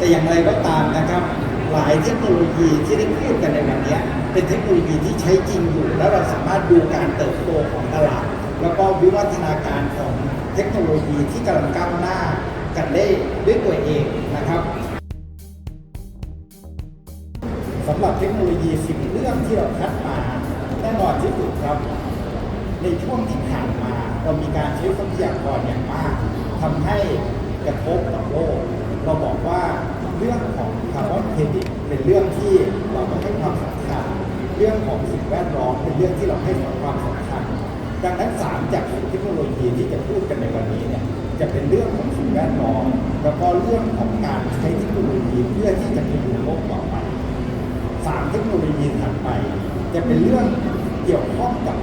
แต่อย่างไรก็ตามนะครับ หลายเทคโนโลยีที่ได้พูดกันในวันนี้เป็นเทคโนโลยีที่ใช้จริงอยู่ แล้วเราสามารถดูการเติบโตของตลาด แล้วก็วิวัฒนาการของเทคโนโลยีที่กำลังก้าวหน้ากันได้ด้วยตัวเองนะครับสำหรับเทคโนโลยีสิ่งเรื่องที่เราคัดมาแน่นอนที่สุดครับ ในช่วงที่ผ่านมาเรามีการใช้ทรัพยากรอย่างมากทำให้กระทบต่อโลก เราบอกว่าเรื่องของคาร์บอนเครดิตเป็นเรื่องที่เราต้องให้ความสำคัญเรื่องของสิ่งแวดล้อมเป็นเรื่องที่เราให้ความสำคัญ ดังนั้นสามจากเทคโนโลยีที่จะพูดกันในวันนี้เนี่ยจะเป็นเรื่องของสิ่งแวดล้อมแล้วก็เรื่องของการใช้เทคโนโลยีเพื่อที่จะพยุงโลกต่อไปสามเทคโนโลยีถัดไป จะเป็นเรื่องเกี่ยวข้องกับ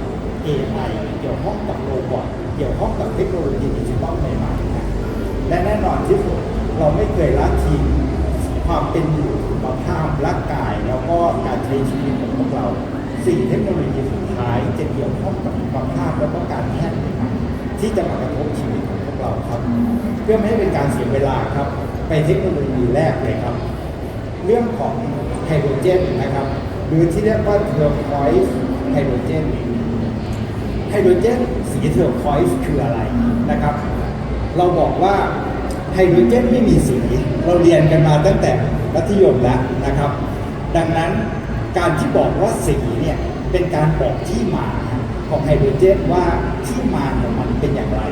AI เกี่ยวข้องกับโรบอทเกี่ยวข้องกับเทคโนโลยีดิจิทัลใหม่ๆนะและแน่นอนที่สุด เราไม่เคยละทิ้งความเป็นอยู่สุขภาพร่างกาย แล้วก็การใช้ชีวิตของพวกเราสี่งเทคโนโลยีสุดท้ายจะเกี่ยวข้องกับสุขภาพแล้วก็การแพทย์ที่จะมากระทบชีวิตของพวกเราครับ เพื่อไม่ให้เป็นการเสียเวลาครับ ไปเทคโนโลยีแรกเลยครับ เรื่องของไฮโดรเจนนะครับ หรือที่เรียกว่าเทอร์คอยส์ไฮโดรเจนไฮโดรเจนสีเทอร์คอยส์คืออะไรนะครับ เราบอกว่า ไฮโดรเจนไม่มีสี เราเรียนกันมาตั้งแต่มัธยมแล้วนะครับ ดังนั้นการที่บอกว่าสีเนี่ยเป็นการบอกที่มาของไฮโดรเจนว่าที่มาของมันเป็นอย่างไร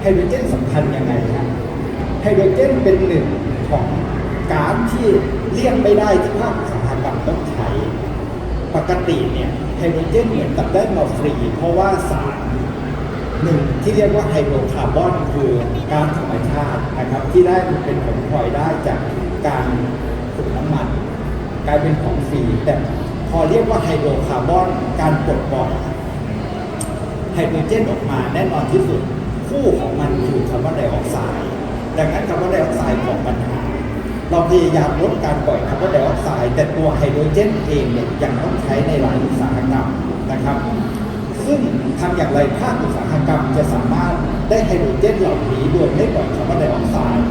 ไฮโดรเจนสำคัญยังไงครับไฮโดรเจนเป็นหนึ่งของก๊าซที่เลี่ยงไม่ได้ที่ภาคอุตสาหกรรมต้องใช้ ปกติเนี่ยไฮโดรเจนเหมือนกับได้มาฟรี เพราะว่าสาร หนึ่งที่เรียกว่าไฮโดรคาร์บอนคือก๊าซธรรมชาตินะครับ ที่ได้เป็นผลพลอยได้จากการขุดน้ำมัน กลายเป็นของฟรีแต่พอเรียกว่าไฮโดรคาร์บอนการปลดปล่อยไฮโดรเจนออกมาแน่นอนที่สุดคู่ของมันคือคาร์บอนไดออกไซด์ดังนั้นคาร์บอนไดออกไซด์ของปัญหาเราพยายามลดการปล่อยคาร์บอนไดออกไซด์แต่ตัวไฮโดรเจนเองเนี่ยยังต้องใช้ในหลายอุตสาหกรรมนะครับ ซึ่งทำอย่างไรภาคอุตสาหกรรมจะสามารถได้ไฮโดรเจนเหล่านี้โดยไม่ปล่อยคาร์บอนไดออกไซด์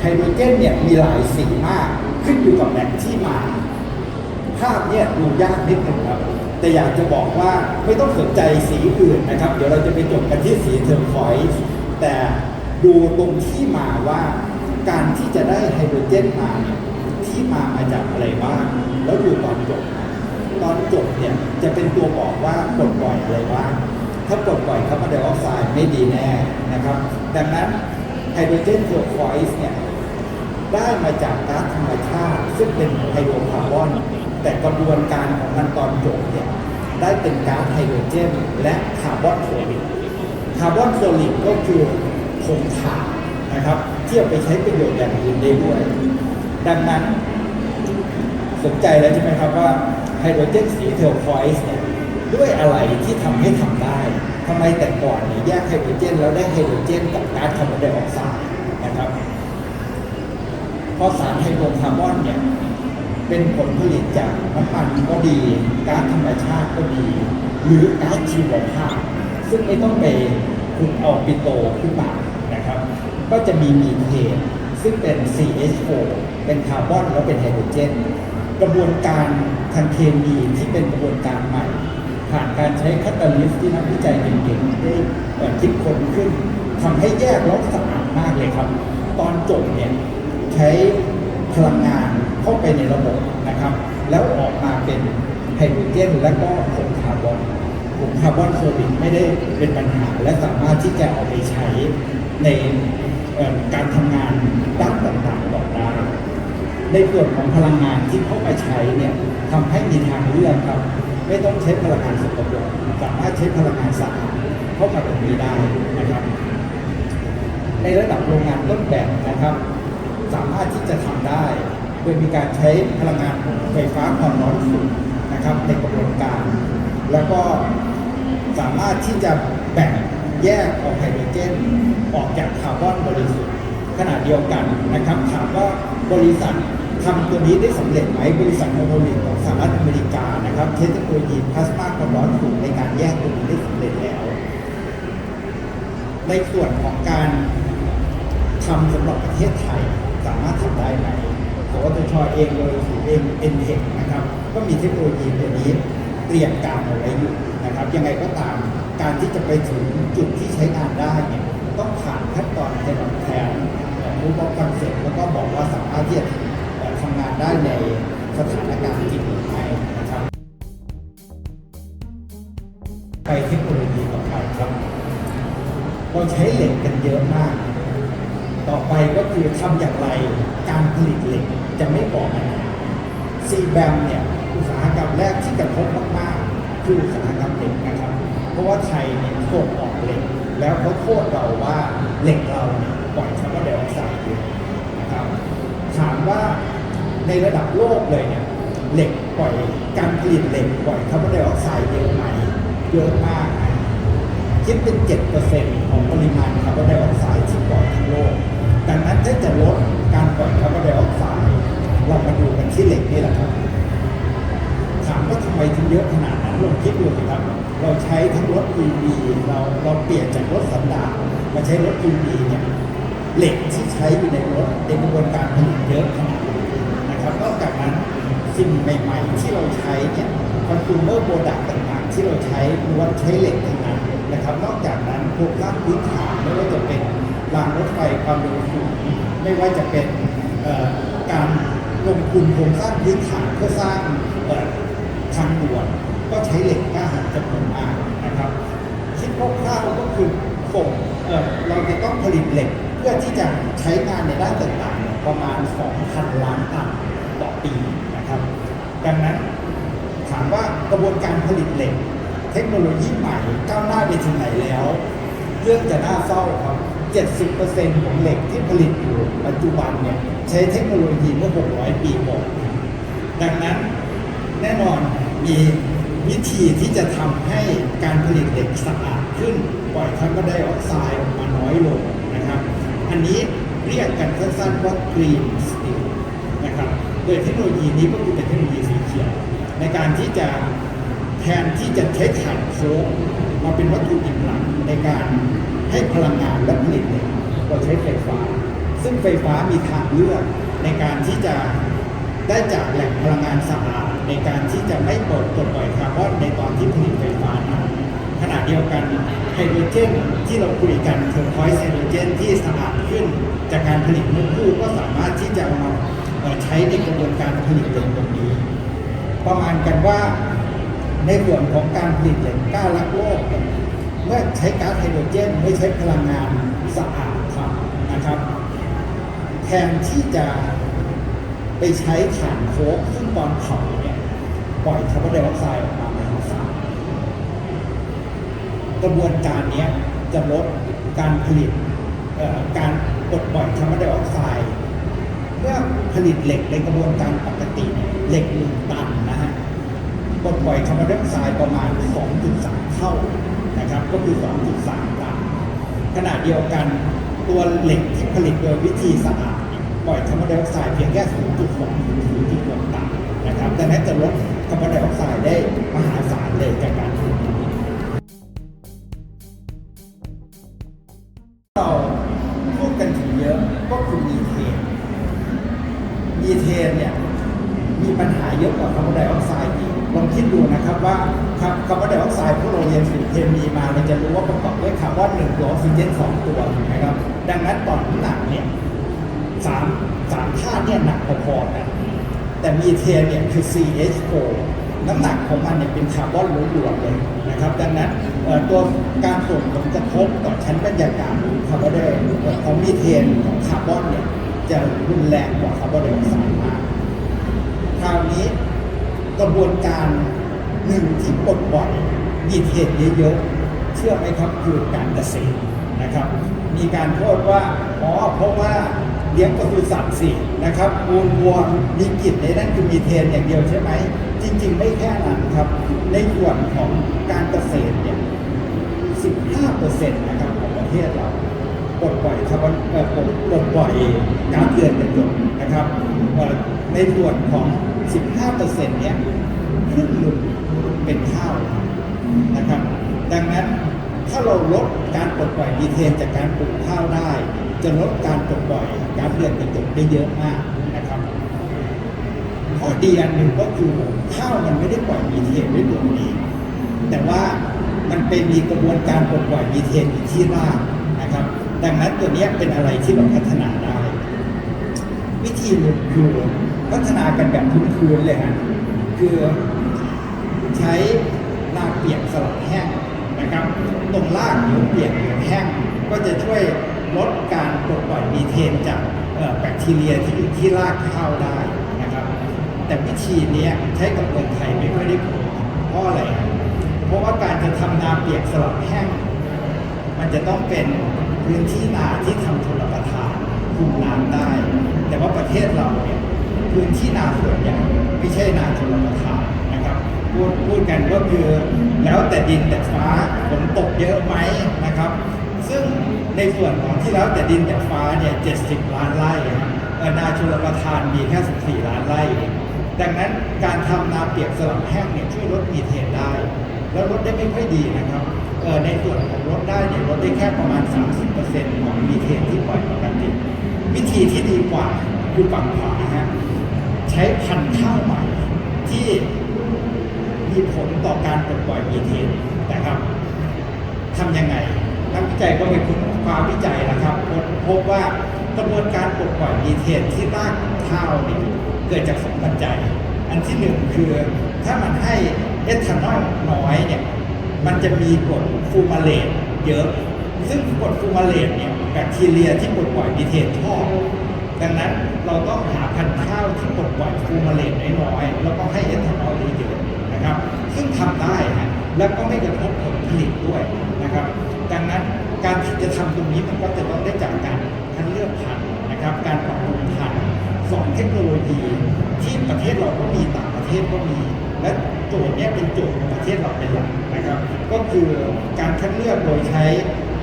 ไฮโดรเจนเนี่ยมีหลายสีมากขึ้นอยู่กับแหล่งที่มา ภาพเนี่ยดูยากนิดนึงครับ แต่อยากจะบอกว่าไม่ต้องสนใจสีอื่นนะครับ เดี๋ยวเราจะไปจบกันที่สีเทอร์คอยส์แต่ดูตรงที่มาว่าการที่จะได้ไฮโดรเจนมาเนี่ยที่มามาจากอะไรบ้าง แล้วดูตอนจบตอนจบ เนี่ยจะเป็นตัวบอกว่าปลดปล่อยอะไรบ้างถ้าปลดปล่อยคาร์บอนไดออกไซด์ไม่ดีแน่นะครับ ดังนั้นไฮโดรเจนเทอร์คอยส์เนี่ยได้มาจากก๊าซธรรมชาติ ซึ่งเป็นไฮโดรคาร์บอน แต่กระบวนการของมันตอนจบเนี่ยได้เป็นก๊าซไฮโดรเจน และคาร์บอนโซลิดคาร์บอนโซลิดก็คือผงถ่านนะครับที่เอาไปใช้ประโยชน์อย่างอื่นได้ด้วย ดังนั้นสนใจแล้วใช่ไหมครับว่า ไฮโดรเจนสีเทอร์คอยส์เนี่ยด้วยอะไรที่ทำให้ทำได้ทำไมแต่ก่อนเนี่ยแยกไฮโดรเจนแล้วได้ไฮโดรเจนกับก๊าซคาร์บอนไดออกไซด์นะครับเพราะสารไฮโดรคาร์บอนเนี่ยเป็นผลผลิตจากน้ำมันก็ดีก๊าซธรรมชาติก็ดี หรือก๊าซชีวภาพ ซึ่งไม่ต้องไปขุดเอาปิโตรขึ้นมานะครับ ก็จะมีมีเทนซึ่งเป็น CH4 เป็นคาร์บอนแล้วเป็นไฮโดรเจน กระบวนการทางเคมีที่เป็นกระบวนการใหม่ ผ่านการใช้คัตตาลิสที่นักวิจัยเก่งๆได้คิดค้นขึ้นทำให้แยกแล้วสะอาดมากเลยครับ ตอนจบเนี่ยใช้พลังงานเข้าไปในระบบนะครับ แล้วออกมาเป็นไฮโดรเจนและก็ผงคาร์บอนผงคาร์บอนโซลิดไม่ได้เป็นปัญหา และสามารถที่จะเอาไปใช้ในการทำงานด้านต่างๆต่อได้ ในส่วนของพลังงานที่เข้ามาใช้เนี่ยทำให้มีทางเลือกครับ ไม่ต้องใช้พลังงานสกปรกสามารถใช้พลังงานสะอาดเข้ามาตรงนี้ได้นะครับ ในระดับโรงงานต้นแบบนะครับ สามารถที่จะทำได้ โดยมีการใช้พลังงานไฟฟ้าความร้อนสูงนะครับในกระบวนการ แล้วก็สามารถที่จะแบ่งแยกเอาไฮโดรเจนออกจากคาร์บอนบริสุทธิ์ขนาดเดียวกันนะครับถามว่าบริษัท ทำตัวนี้ได้สำเร็จไหมบริษัทโมโนลิทของสหรัฐอเมริกานะครับเทคโนโลยีพลาสมาความร้อนสูงในการแยกตัวนี้ได้สำเร็จแล้ว ในส่วนของการทำสำหรับประเทศไทยสามารถทำได้ไหมสวทชเองโดยศูเองเอ็นเทคนะครับ ก็มีเทคโนโลยีตัวนี้เตรียมการเอาไว้อยู่นะครับ ยังไงก็ตามการที่จะไปถึงจุดที่ใช้งานได้เนี่ยต้องผ่านขั้นตอนในแบบแทนรู้ว่าคอนเซ็ปต์แล้วก็บอกว่าสามารถที่จะเอ่อทำงานได้ในสถานการณ์จริงหรือไม่นะครับ ไปเทคโนโลยีต่อไปครับเราใช้เหล็กกันเยอะมาก ต่อไปก็คือทำอย่างไรการผลิตเหล็กจะไม่ก่อปัญหาซีแบมเนี่ยอุตสาหกรรมแรกที่กระทบมากๆคืออุตสาหกรรมเหล็กนะครับ เพราะว่าไทยเนี่ยส่งออกเหล็ก แล้วเขาโทษเราว่าเหล็กเราเนี่ยปล่อยคาร์บอนไดออกไซด์เยอะนะครับถามว่า ในระดับโลกเลยเนี่ยเหล็กปล่อยการผลิตเหล็กปล่อยคาร์บอนไดออกไซด์เยอะไหมเยอะมากนะคิดเป็น 7%ของปริมาณคาร์บอนไดออกไซด์ที่ปล่อยทั้งโลกดังนั้นถ้าจะลดการปล่อยคาร์บอนไดออกไซด์เรามาดูกันที่เหล็กนี่แหละครับถามว่าทำไมถึงเยอะขนาดนั้นลองคิดดูสิครับ เราใช้ทั้งรถ EV เราเราเปลี่ยนจากรถสันดาปมาใช้รถ EV เนี่ยเหล็กที่ใช้อยู่ในรถในกระบวนการผลิตเยอะขนาด ครับนอกจากนั้นสิ่งใหม่ ๆ ที่เราใช้เนี่ยคอน sumer product ต่างๆ ที่เราใช้ล้วนใช้เหล็กทั้งนั้นนะครับ นอกจากนั้นโครงสร้างพื้นฐานไม่ว่าจะเป็นรางรถไฟความเร็วสูงไม่ว่าจะเป็นการลงทุนโครงสร้างพื้นฐานเพื่อสร้างทางด่วนก็ใช้เหล็กกล้าหาญจำนวนมากนะครับคิดคร่าวๆก็คือส่งเอเราจะต้องผลิตเหล็กเพื่อที่จะใช้งานในด้านต่างๆ ประมาณ 2,000 ล้านตันต่อปีนะครับ ดังนั้นถามว่ากระบวนการผลิตเหล็ก เทคโนโลยีใหม่ก้าวหน้าไปถึงไหนแล้ว เรื่องจะน่าเศร้าครับ 70%ของเหล็กที่ผลิตอยู่ปัจจุบันเนี่ยใช้เทคโนโลยีเมื่อ 600 ปีก่อนดังนั้นแน่นอนมีวิธีที่จะทำให้การผลิตเหล็กสะอาดขึ้น ปล่อยคาร์บอนไดออกไซด์ออกมาน้อยลงนะครับ อันนี้ เรียกกันสั้นๆว่า green steel นะครับโดยเทคโนโลยีนี้ก็คือเป็นเทคโนโลยีสีเขียว ในการที่จะแทนที่จะใช้ถ่านโค้กมาเป็นวัตถุดิบหลักในการให้พลังงานและผลิตเหล็กเราใช้ไฟฟ้า ซึ่งไฟฟ้ามีทางเลือกในการที่จะได้จากแหล่งพลังงานสะอาดในการที่จะไม่ปลดปล่อยคาร์บอนในตอนที่ผลิตไฟฟ้าขนขณะเดียวกัน ฮโดรเจนที่เราคุยกันเทอร์พอยส์ไฮโดรเจนที่สะอาดขึ้น จากการผลิตนกคู่ก็สามารถที่จะมาใช้ในกระบวนการผลิตเหล็กตรงนี้ ประมาณกันว่าในส่วนของการผลิตเหล็กก้ารักโลก เมื่อใช้ก๊าซไฮโดรเจนไม่ใช้พลังงานสะอาดทำนะครับ แทนที่จะไปใช้ถ่านโคกซึ่งตอนเผาเนี่ยปล่อยคาร์บอนไดออกไซด์ออกมา กระบวนการนี้จะลดการผลิตการปลดปล่อยคาร์บอนไดออกไซด์เมื่อผลิตเหล็กในกระบวนการปกติเหล็กหนึ่งตันนะฮะปลดปล่อยคาร์บอนไดออกไซด์ประมาณ 2.3 เท่านะครับก็คือ 2.3 ตันขณะเดียวกันตัวเหล็กที่ผลิตโดยวิธีสะอาดปล่อยคาร์บอนไดออกไซด์เพียงแค่ 0.2 ถึง 0.6 ตันนะครับดังนั้นจะลดคาร์บอนไดออกไซด์ได้มหาศ บด้อนหนึ่งตัวออกซิเจนสองตัวถูกไหมครับ ดังนั้นต่อน้ำหนักเนี่ยสามสามธาตุเนี่ยหนักพอๆกัน แต่มีเทนเนี่ยคือ CH4 น้ำหนักของมันเนี่ยเป็นคาร์บอนล้วนๆเลยนะครับ ดังนั้นตัวการส่งผลกระทบต่อชั้นบรรยากาศคาร์บอนไดออกไซด์ของมีเทนของคาร์บอนเนี่ยจะรุนแรงกว่าคาร์บอนไดออกไซด์มากคราวนี้กระบวนการหนึ่งที่ปลดปล่อยมีเทนเยอะๆ เชื่อไหมครับคือการเกษตรนะครับ มีการโทษว่าอ๋อเพราะว่าเลี้ยงปศุสัตว์สินะครับวัววัวมีกลิ่นในนั้นคือมีเทนอย่างเดียวใช่ไหม จริง ๆ ไม่แค่นั้นครับ ในส่วนของการเกษตรเนี่ย 15%นะครับของประเทศเราปลดปล่อยคาร์บอนเอ่อปลดปลดปล่อยก๊าซเรือนกระจกนะครับเอ่อในส่วนของ 15%เนี่ยครึ่งหนึ่งเป็นข้าวนะครับ ดังนั้นถ้าเราลดการปลดปล่อยมีเทนจากการปลูกข้าวได้ จะลดการปลดปล่อยกาซเรือนกระจกได้เยอะมากนะครับข้อดีอันหนึ่งก็คือข้าวมันไม่ได้ปล่อยมีเทนด้วยตัวนเองแต่ว่ามันไปมีกระบวนการปลดปล่อยมีเทนอยู่ที่รากนะครับ ดังนั้นตัวนี้เป็นอะไรที่เราพัฒนาได้ วิธีหนึ่งคือพัฒนากันแบบพื้นๆเลยฮะคือใช้นาเปียกสลับแห้ง นะครับ ตรงรากหรือเปียกหรือแห้งก็จะช่วยลดการปลดปล่อยมีเทนจากแบคทีเรียที่อยู่ที่รากข้าวได้นะครับ แต่วิธีนี้ใช้กับเมืองไทยไม่ค่อยได้ผลเพราะอะไร เพราะว่าการจะทำนาเปียกสลับแห้ง มันจะต้องเป็นพื้นที่นาที่ทำชลประทานคุมน้ำได้ แต่ว่าประเทศเราเนี่ยพื้นที่นาส่วนใหญ่ไม่ใช่นาชลประทาน พูดพูดกันก็คือ แล้วแต่ดินแต่ฟ้าฝนตกเยอะไหมนะครับ ซึ่งในส่วนของที่แล้วแต่ดินแต่ฟ้าเนี่ย70ล้านไร่นาชลประทานมีแค่14ล้านไร่ ดังนั้นการทำนาเปียกสลับแห้งเนี่ยช่วยลดมีเทนได้ แล้วลดได้ไม่ค่อยดีนะครับในส่วนของลดได้เนี่ยลดได้แค่ประมาณ 30%ของมีเทนที่ปล่อยปกติวิธีที่ดีกว่าคือฝั่งขวาฮะใช้พันธุ์ข้าวใหม่ที่ มีผลต่อการปลดปล่อยมีเทนนะครับทำยังไง นักวิจัยก็ไปค้นคว้าวิจัยนะครับพบพบว่ากระบวนการปลดปล่อยมีเทนที่รากข้าวเนี่เกิดจากสองปัจจัย อันที่หนึ่งคือถ้ามันให้เอทานอลน้อยเนี่ยมันจะมีกรดฟูมาเลตเยอะ ซึ่งกรดฟูมาเลตเนี่ยแบคทีเรียที่ปลดปล่อยมีเทนชอบดังนั้นเราต้องหาพันธุ์ข้าวที่ปลดปล่อยฟูมาเลตน้อยๆแล้วก็ให้เอทานอลเยอะ นะครับ ซึ่งทำได้ฮะแล้วก็ไม่กระทบผลผลิตด้วยนะครับ ดังนั้นการที่จะทำตรงนี้มันก็จะต้องได้จากการคัดเลือกพันธุ์นะครับ การปรับปรุงพันธุ์สองเทคโนโลยีที่ประเทศเราก็มีต่างประเทศก็มี และโจทย์นี้เป็นโจทย์ของประเทศเราเป็นหลักนะครับ ก็คือการคัดเลือกโดยใช้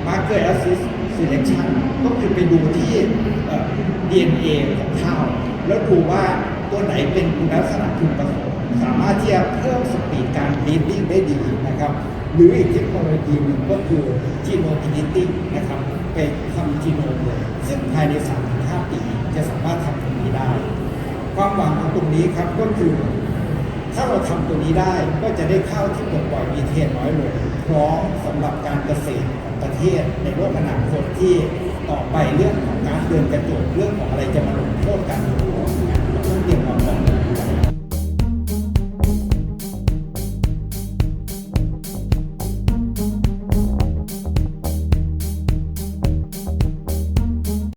marker assist selection ก็คือไปดูที่ DNA ของข้าว แล้วดูว่าตัวไหนเป็นคุณลักษณะพึงประสงค์ สามารถที่จะเพิ่มสปีดการ breeding ได้ดีนะครับ หรืออีกเทคโนโลยีหนึ่งก็คือ genome editing นะครับไปทำจีโนมเลยซึ่งภายใน 3-5 ปีจะสามารถทำตรงนี้ได้ ความหวังของตรงนี้ครับก็คือ ถ้าเราทำตัวนี้ได้ก็จะได้ข้าวที่ปลดปล่อยมีเทนน้อยลงพร้อมสำหรับการเกษตรของประเทศในโลกอนาคตที่ต่อไปเรื่องของการเดินกระจกเรื่องของอะไรจะมาลดโทษกัน